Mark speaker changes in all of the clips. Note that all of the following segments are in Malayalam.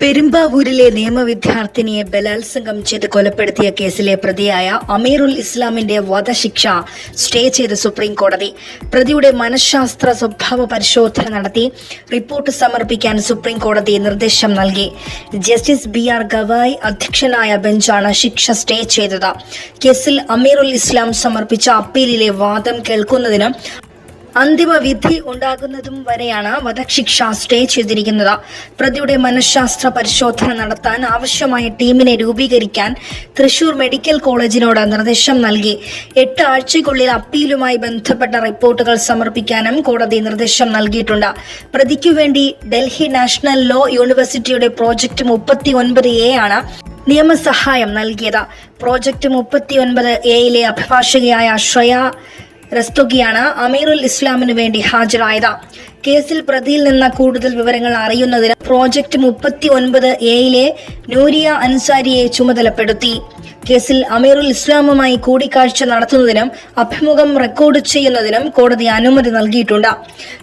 Speaker 1: പെരുമ്പാവൂരിലെ നിയമവിദ്യാർത്ഥിനിയെ ബലാത്സംഗം ചെയ്ത് കൊലപ്പെടുത്തിയ കേസിലെ പ്രതിയായ അമീറുൽ ഇസ്ലാമിന്റെ വധശിക്ഷ സ്റ്റേ ചെയ്ത് സുപ്രീം കോടതി. പ്രതിയുടെ മനഃശാസ്ത്ര സ്വഭാവ പരിശോധന നടത്തി. റിപ്പോർട്ട് സമർപ്പിക്കാൻ സുപ്രീം കോടതി നിർദ്ദേശം നൽകി. ജസ്റ്റിസ് ബി ആർ ഗവായ് അധ്യക്ഷനായ ബെഞ്ചാണ് ശിക്ഷ സ്റ്റേ ചെയ്തത്. കേസിൽ അമീറുൽ ഇസ്ലാം സമർപ്പിച്ച അപ്പീലിലെ വാദം കേൾക്കുന്നതിന് അന്തിമ വിധി ഉണ്ടാകുന്നതും വരെയാണ് വധശിക്ഷ സ്റ്റേ ചെയ്തിരിക്കുന്നത്. പ്രതിയുടെ മനഃശാസ്ത്ര പരിശോധന നടത്താൻ ആവശ്യമായ ടീമിനെ രൂപീകരിക്കാൻ തൃശൂർ മെഡിക്കൽ കോളേജിനോട് നിർദ്ദേശം നൽകി. എട്ട് ആഴ്ചയ്ക്കുള്ളിൽ അപ്പീലുമായി ബന്ധപ്പെട്ട റിപ്പോർട്ടുകൾ സമർപ്പിക്കാനും കോടതി നിർദ്ദേശം നൽകിയിട്ടുണ്ട്. പ്രതിക്കു വേണ്ടി ഡൽഹി നാഷണൽ ലോ യൂണിവേഴ്സിറ്റിയുടെ പ്രോജക്ട് മുപ്പത്തി ഒൻപത് എ ആണ് നിയമസഹായം നൽകിയത്. പ്രോജക്ട് മുപ്പത്തി ഒൻപത് എയിലെ അഭിഭാഷകയായ ശ്രേയ റസ്തുഗിയാണ് അമീറുൽ ഇസ്ലാമിനു വേണ്ടി ഹാജരായത്. കേസിൽ പ്രതിയിൽ നിന്ന് കൂടുതൽ വിവരങ്ങൾ അറിയുന്നതിന് പ്രോജക്ട് മുപ്പത്തി ഒൻപത് എയിലെ നൂരിയ അൻസാരിയെ ചുമതലപ്പെടുത്തി. കേസിൽ അമീറുൽ ഇസ്ലാമുമായി കൂടിക്കാഴ്ച നടത്തുന്നതിനും അഭിമുഖം റെക്കോർഡ് ചെയ്യുന്നതിനും കോടതി അനുമതി നൽകിയിട്ടുണ്ട്.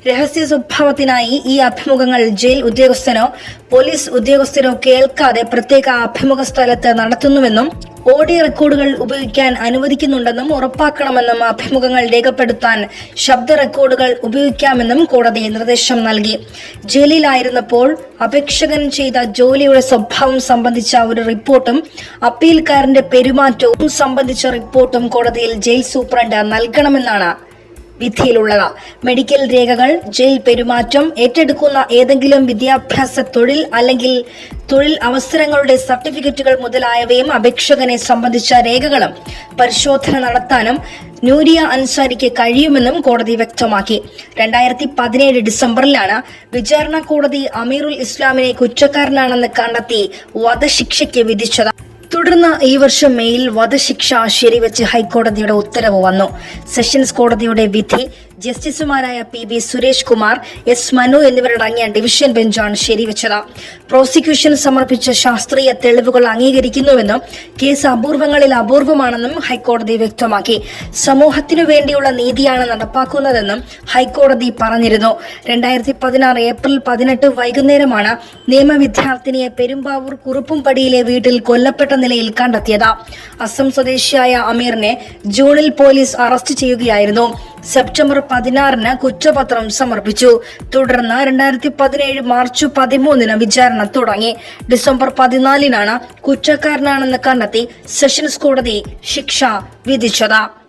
Speaker 1: രഹസ്യ സ്വഭാവത്തിനായി ഈ അഭിമുഖങ്ങൾ ജയിൽ ഉദ്യോഗസ്ഥനോ പോലീസ് ഉദ്യോഗസ്ഥനോ കേൾക്കാതെ പ്രത്യേക അഭിമുഖ സ്ഥലത്ത് നടത്തുന്നുവെന്നും ഓഡിയോ റെക്കോർഡുകൾ ഉപയോഗിക്കാൻ അനുവദിക്കുന്നുണ്ടെന്നും ഉറപ്പാക്കണമെന്നും അഭിമുഖങ്ങൾ രേഖപ്പെടുത്താൻ ശബ്ദ റെക്കോർഡുകൾ ഉപയോഗിക്കാമെന്നും കോടതി നിർദ്ദേശം നൽകി. ജയിലിലായിരുന്നപ്പോൾ അപേക്ഷകൻ ചെയ്ത ജോലിയുടെ സ്വഭാവം സംബന്ധിച്ച ഒരു റിപ്പോർട്ടും അപ്പീൽക്കാരന്റെ പെരുമാറ്റവും സംബന്ധിച്ച റിപ്പോർട്ടും കോടതിയിൽ ജയിൽ സൂപ്രണ്ട് നൽകണമെന്നാണ് വിധിയിലുള്ളത്. മെഡിക്കൽ രേഖകൾ ജയിൽ പെരുമാറ്റം ഏറ്റെടുക്കുന്ന ഏതെങ്കിലും വിദ്യാഭ്യാസ തൊഴിൽ അല്ലെങ്കിൽ തൊഴിൽ അവസരങ്ങളുടെ സർട്ടിഫിക്കറ്റുകൾ മുതലായവയും അപേക്ഷകനെ സംബന്ധിച്ച രേഖകളും പരിശോധന നടത്താനും നൂരിയ അൻസാരിക്ക് കഴിയുമെന്നും കോടതി വ്യക്തമാക്കി. രണ്ടായിരത്തി പതിനേഴ് ഡിസംബറിലാണ് വിചാരണ കോടതി അമീറുൽ ഇസ്ലാമിനെ കുറ്റക്കാരനാണെന്ന് കണ്ടെത്തി വധശിക്ഷയ്ക്ക് വിധിച്ചത്. തുടർന്ന് ഈ വർഷം മെയിൽ വധശിക്ഷ ശരിവെച്ച് ഹൈക്കോടതിയുടെ ഉത്തരവ് വന്നു. സെഷൻസ് കോടതിയുടെ വിധി ജസ്റ്റിസുമാരായ P B Suresh Kumar S Manu എന്നിവരടങ്ങിയ ഡിവിഷൻ ബെഞ്ചാണ് ശരിവെച്ചത്. പ്രോസിക്യൂഷൻ സമർപ്പിച്ച ശാസ്ത്രീയ തെളിവുകൾ അംഗീകരിക്കുന്നുവെന്നും കേസ് അപൂർവങ്ങളിൽ അപൂർവമാണെന്നും ഹൈക്കോടതി വ്യക്തമാക്കി. സമൂഹത്തിനു വേണ്ടിയുള്ള നീതിയാണ് നടപ്പാക്കുന്നതെന്നും ഹൈക്കോടതി പറഞ്ഞിരുന്നു. രണ്ടായിരത്തി പതിനാറ് ഏപ്രിൽ പതിനെട്ട് വൈകുന്നേരമാണ് നിയമവിദ്യാർത്ഥിനിയെ പെരുമ്പാവൂർ കുറുപ്പുംപടിയിലെ വീട്ടിൽ കൊല്ലപ്പെട്ട നിലയിൽ കണ്ടെത്തിയത്. അസം സ്വദേശിയായ അമീറിനെ ജൂണിൽ പോലീസ് അറസ്റ്റ് ചെയ്യുകയായിരുന്നു. സെപ്റ്റംബർ പതിനാറിന് കുറ്റപത്രം സമർപ്പിച്ചു. തുടർന്ന് രണ്ടായിരത്തി പതിനേഴ് മാർച്ച് പതിമൂന്നിന് വിചാരണ തുടങ്ങി. ഡിസംബർ പതിനാലിനാണ് കുറ്റക്കാരനാണെന്ന് കണ്ടെത്തി സെഷൻസ് കോടതി ശിക്ഷ വിധിച്ചത്.